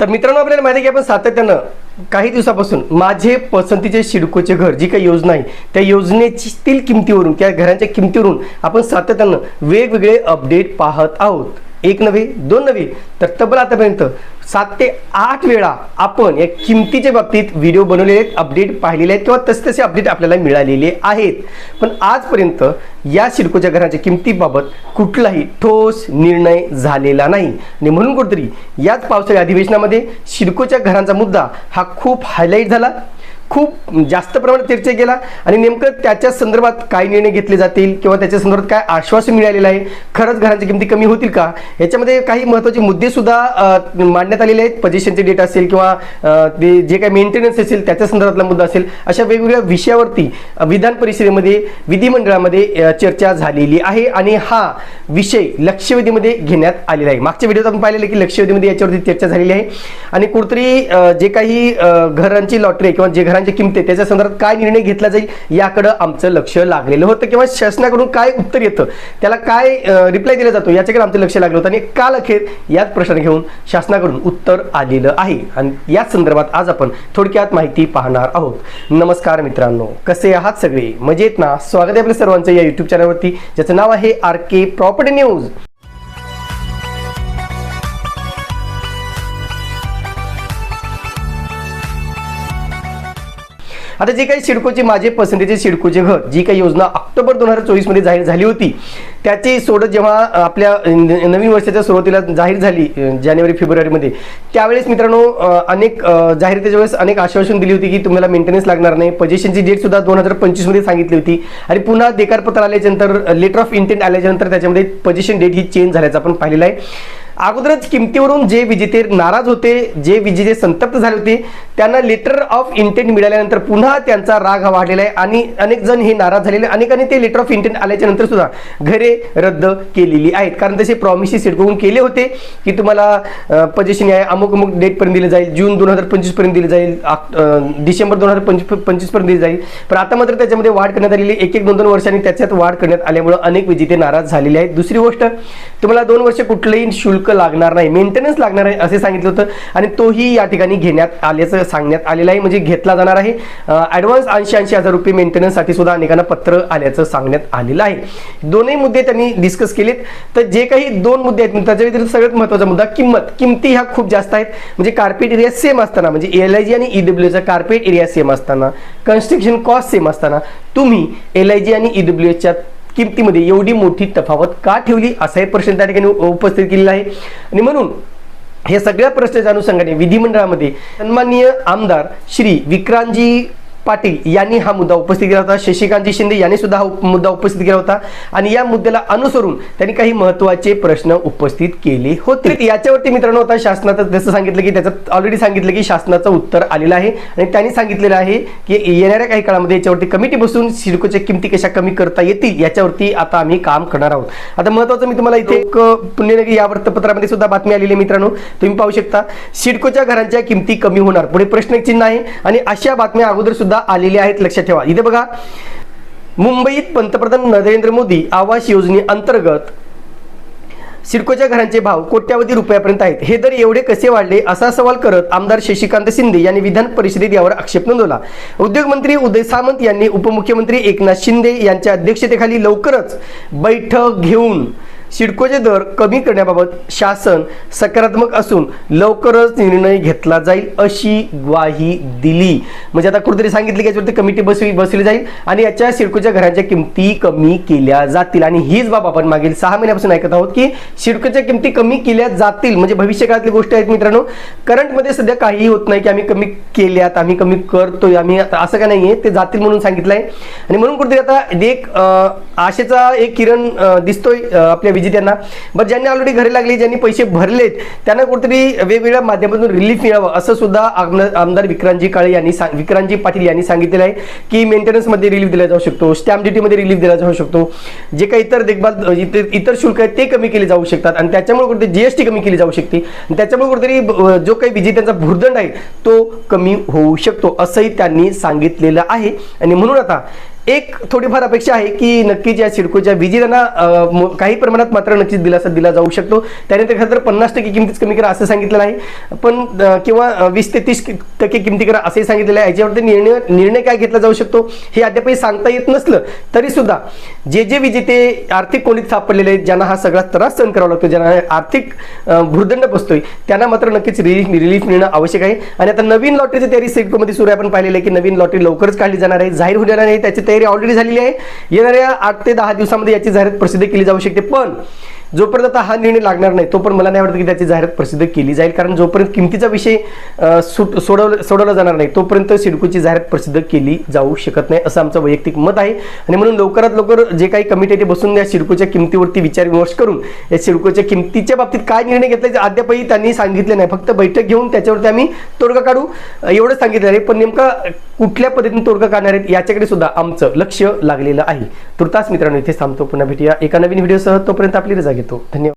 तर मित्रांनो आपल्याला माहिती आहे की आपण सातत्यानं काही दिवसापासून माझे पसंतीचे शिडकोचे घर जी काही योजना आहे त्या योजनेतील किमतीवरून त्या घरांच्या किमतीवरून आपण सातत्यानं वेगवेगळे अपडेट पाहत आहोत. एक नव्हे दोन नव्हे तर तब्बल आतापर्यंत सात ते आठ वेळा आपण या किमतीच्या बाबतीत व्हिडिओ बनवलेले आहेत अपडेट पाहिलेले आहेत किंवा तसे तसे अपडेट आपल्याला मिळालेले आहेत. पण आजपर्यंत या सिडकोच्या घराच्या किमतीबाबत कुठलाही ठोस निर्णय झालेला नाही. आणि म्हणून कुठेतरी याच पावसाळी अधिवेशनामध्ये सिडकोच्या घरांचा मुद्दा हा खूप हायलाईट झाला. खूप जास्त प्रमाणात चर्चा केला आणि नेमकं त्याच्या संदर्भात काय निर्णय घेतले जातील किंवा त्याच्या संदर्भात काय आश्वासन मिळालेलं आहे खरंच घरांची किमती कमी होतील का? याच्यामध्ये काही महत्त्वाचे मुद्दे सुद्धा मांडण्यात आलेले आहेत. पजेशनचे डेटा असेल किंवा ते जे काही मेंटेनन्स असेल त्याच्या संदर्भातला मुद्दा असेल. अशा वेगवेगळ्या विषयावरती विधान परिषदेमध्ये विधिमंडळामध्ये चर्चा झालेली आहे आणि हा विषय लक्षवेधीमध्ये घेण्यात आलेला आहे. मागच्या व्हिडिओत आपण पाहिलेलं की लक्षवेधीमध्ये याच्यावरती चर्चा झालेली आहे. आणि कुठतरी जे काही घरांची लॉटरी किंवा जे घरांची किमती त्याच्या संदर्भात काय निर्णय घेतला जाईल याकडं आमचं लक्ष लागलेलं होतं. किंवा शासनाकडून काय उत्तर येतं त्याला काय रिप्लाय दिला जातो याच्याकडे आमचं लक्ष लागलं होतं. आणि काल अखेर याच प्रश्न घेऊन शासनाकडून उत्तर आलेलं आहे. आणि याच संदर्भात आज आपण थोडक्यात माहिती पाहणार आहोत. नमस्कार मित्रांनो कसे आहात सगळे? मजेत ना? स्वागत आहे आपल्या सर्वांचं या युट्यूब चॅनलवरती ज्याचं नाव आहे आर के प्रॉपर्टी न्यूज. आता जे काही सिडकोचे माझे पसंतीचे सिडकोचे घर जी काही योजना ऑक्टोबर दोन हजार चोवीसमध्ये जाहीर झाली होती त्याची सोडत जेव्हा आपल्या नवीन वर्षाच्या सुरुवातीला जाहीर झाली जानेवारी फेब्रुवारीमध्ये त्यावेळेस मित्रांनो अनेक जाहिरातीच्या वेळेस अनेक आश्वासन दिली होती की तुम्हाला मेंटेनन्स लागणार नाही. पजेशनची डेट सुद्धा दोन हजार पंचवीसमध्ये सांगितली होती. आणि पुन्हा देकारपत्र आल्याच्यानंतर लेटर ऑफ इंटेंट आल्याच्यानंतर त्याच्यामध्ये पजेशन डेट ही चेंज झाल्याचं आपण पाहिलेलं आहे. अगोदरच किमतीवरून जे विजेते नाराज होते जे विजेते संतप्त झाले होते त्यांना लेटर ऑफ इंटेंट मिळाल्यानंतर पुन्हा त्यांचा राग हा वाढलेला आहे आणि अनेक जण हे नाराज झालेले अनेकांनी ते लेटर ऑफ इंटेंट आल्याच्यानंतर सुद्धा घरे रद्द केलेली आहेत. कारण तसे प्रॉमिसेस सिडकवून केले होते की तुम्हाला पजेशन आहे अमुक अमुक डेटपर्यंत दिलं जाईल जून दोन हजार पंचवीसपर्यंत दिलं जाईल डिसेंबर दोन हजार पंचवीस पंचवीसपर्यंत दिली जाईल. पण आता मात्र त्याच्यामध्ये वाढ करण्यात आलेली एक एक दोन दोन वर्षांनी त्याच्यात वाढ करण्यात आल्यामुळे अनेक विजेते नाराज झालेले आहेत. दुसरी गोष्ट तुम्हाला दोन वर्ष कुठलंही शुल्क लागणार नाही मेंटेनन्स लागणार आहे असे सांगितलं होतं. आणि तोही या ठिकाणी घेण्यात आल्याचं सांगण्यात आलेलं आहे. म्हणजे घेतला जाणार आहे. ॲडव्हान्स ऐंशी ऐंशी हजार रुपये मेंटेनन्ससाठी सुद्धा अनेकांना पत्र आल्याचं सांगण्यात आलेलं आहे. दोन्ही मुद्दे त्यांनी डिस्कस केलेत. तर जे काही दोन मुद्दे आहेत त्याच्या व्यतिरिक्त सगळ्यात महत्त्वाचा मुद्दा किंमत. किमती ह्या खूप जास्त आहेत. म्हणजे कार्पेट एरिया सेम असताना म्हणजे एल आय जी आणि ईडब्ल्यूचा कार्पेट एरिया सेम असताना कन्स्ट्रक्शन कॉस्ट सेम असताना तुम्ही एल आय जी आणि ईडब्ल्यूएसच्या किमतीमध्ये एवढी मोठी तफावत का ठेवली? असाही प्रश्न त्या ठिकाणी उपस्थित केलेला आहे. आणि म्हणून हे सगळ्या प्रश्नाच्या अनुषंगाने विधिमंडळामध्ये सन्माननीय आमदार श्री विक्रांतजी पाटील यांनी हा मुद्दा उपस्थित केला होता. शशिकांतजी शिंदे यांनी सुद्धा हा मुद्दा उपस्थित केला होता. आणि या मुद्द्याला अनुसरून त्यांनी काही महत्त्वाचे प्रश्न उपस्थित केले होते. याच्यावरती मित्रांनो आता शासनाचं जसं सांगितलं की त्याचं ऑलरेडी सांगितलं की शासनाचं उत्तर आलेलं आहे. आणि त्यांनी सांगितलेलं आहे की येणाऱ्या काही काळामध्ये याच्यावरती कमिटी बसून सिडकोच्या किमती कशा कमी करता येतील याच्यावरती आता आम्ही काम करणार आहोत. आता महत्वाचं मी तुम्हाला इथे एक पुण्यनगरी या वृत्तपत्रामध्ये सुद्धा बातमी आलेली आहे मित्रांनो. तुम्ही पाहू शकता सिडकोच्या घरांच्या किमती कमी होणार. पुढे प्रश्न चिन्ह आहे. आणि अशा बातम्या अगोदर सुद्धा आलेले आहेत लक्षात ठेवा. इथे बघा मुंबईत पंतप्रधान नरेंद्र मोदी आवास योजनेअंतर्गत सिडकोच्या घरांचे भाव कोट्यावधी रुपयापर्यंत आहेत. हे दर एवढे कसे वाढले असा सवाल करत आमदार शशिकांत शिंदे यांनी विधान परिषदेत यावर आक्षेप नोंदवला. उद्योगमंत्री उदय सामंत यांनी उपमुख्यमंत्री एकनाथ शिंदे यांच्या अध्यक्षतेखाली लवकरच बैठक घेऊन सिडकोचे दर कमी करण्याबाबत शासन सकारात्मक असून लवकरच निर्णय घेतला जाईल अशी ग्वाही दिली. म्हणजे आता कुठेतरी सांगितलं की याच्यावरती कमिटी बसवी बसवली जाईल आणि याच्या सिडकोच्या घरांच्या किमती कमी केल्या जातील. आणि हीच बाब आपण मागील सहा महिन्यापासून ऐकत आहोत की सिडकोच्या किमती कमी केल्या जातील. म्हणजे भविष्यकाळातली गोष्ट आहेत मित्रांनो करंटमध्ये सध्या काहीही होत नाही की आम्ही कमी केल्यात आम्ही कमी करतोय आम्ही असं काय नाहीये ते जातील म्हणून सांगितलंय. आणि म्हणून कुठेतरी आता एक आशेचा एक किरण दिसतोय आपल्या पाहिजे त्यांना बरं ज्यांनी ऑलरेडी घरी लागली ज्यांनी पैसे भरलेत त्यांना कुठेतरी वेगवेगळ्या माध्यमातून रिलीफ मिळावं असं सुद्धा आमदार विक्रांतजी काळे यांनी सांग विक्रांतजी पाटील यांनी सांगितलेलं आहे की मेंटेनन्समध्ये रिलीफ दिला जाऊ शकतो स्टॅम्प ड्युटीमध्ये रिलीफ दिला जाऊ शकतो. जे काही इतर देखभाल इतर इतर शुल्क आहेत ते कमी केले जाऊ शकतात आणि त्याच्यामुळे कुठेतरी जीएसटी कमी केली जाऊ शकते. आणि त्याच्यामुळे कुठेतरी जो काही विजेत्यांचा भूर्दंड आहे तो कमी होऊ शकतो असंही त्यांनी सांगितलेलं आहे. आणि म्हणून आता एक थोडीफार अपेक्षा आहे की नक्कीच या सिडकोच्या विजेत्यांना काही प्रमाणात मात्र नक्कीच दिलासा दिला जाऊ शकतो. त्याने तर खरं तर पन्नास टक्के किमतीच कमी करा असं सांगितलं आहे. पण किंवा वीस ते तीस टक्के किमती करा असंही सांगितलेलं आहे. याच्यावरती निर्णय निर्णय काय घेतला जाऊ शकतो हे अद्यापही सांगता येत नसलं. तरी सुद्धा जे जे विजेते आर्थिक कोणीत सापडलेले आहेत ज्यांना हा सगळा त्रास सहन करावा लागतो ज्यांना आर्थिक भूर्दंड बसतोय त्यांना मात्र नक्कीच रिलीफ रिलीफ मिळणं आवश्यक आहे. आणि आता नवीन लॉटरीची तयारी सिडकोमध्ये सुरू आहे. आपण पाहिलेलं आहे की नवीन लॉटरी लवकरच काढली जाणार आहे. जाहीर होणार नाही त्याची तयारी ऑलरेडी झालेली आहे. येणाऱ्या आठ ते दहा दिवसामध्ये याची जाहिरात प्रसिद्ध केली जाऊ शकते. पण जोपर्यंत आता हा निर्णय लागणार नाही तोपर्यंत मला नाही वाटत की त्याची जाहिरात प्रसिद्ध केली जाईल. कारण जोपर्यंत किमतीचा विषय सुट सोडवला सोडवला जाणार नाही तोपर्यंत सिडकोची जाहिरात प्रसिद्ध केली जाऊ शकत नाही असं आमचं वैयक्तिक मत आहे. आणि म्हणून लवकरात लवकर जे काही कमिटी आहे ते बसून या सिडकोच्या किमतीवरती विचार विमर्श करून या सिडकोच्या किमतीच्या बाबतीत काय निर्णय घेतला अद्यापही त्यांनी सांगितले नाही. फक्त बैठक घेऊन त्याच्यावरती आम्ही तोडगा काढू एवढं सांगितलं आहे. पण नेमका कुठल्या पद्धतीने तोडगा काढणार आहेत याच्याकडे सुद्धा आमचं लक्ष लागलेलं आहे. तुर्तास मित्रांनो इथे थांबतो. पुन्हा भेटूया एका नवीन व्हिडिओसह. तोपर्यंत आपली रजा gitu. Dan ya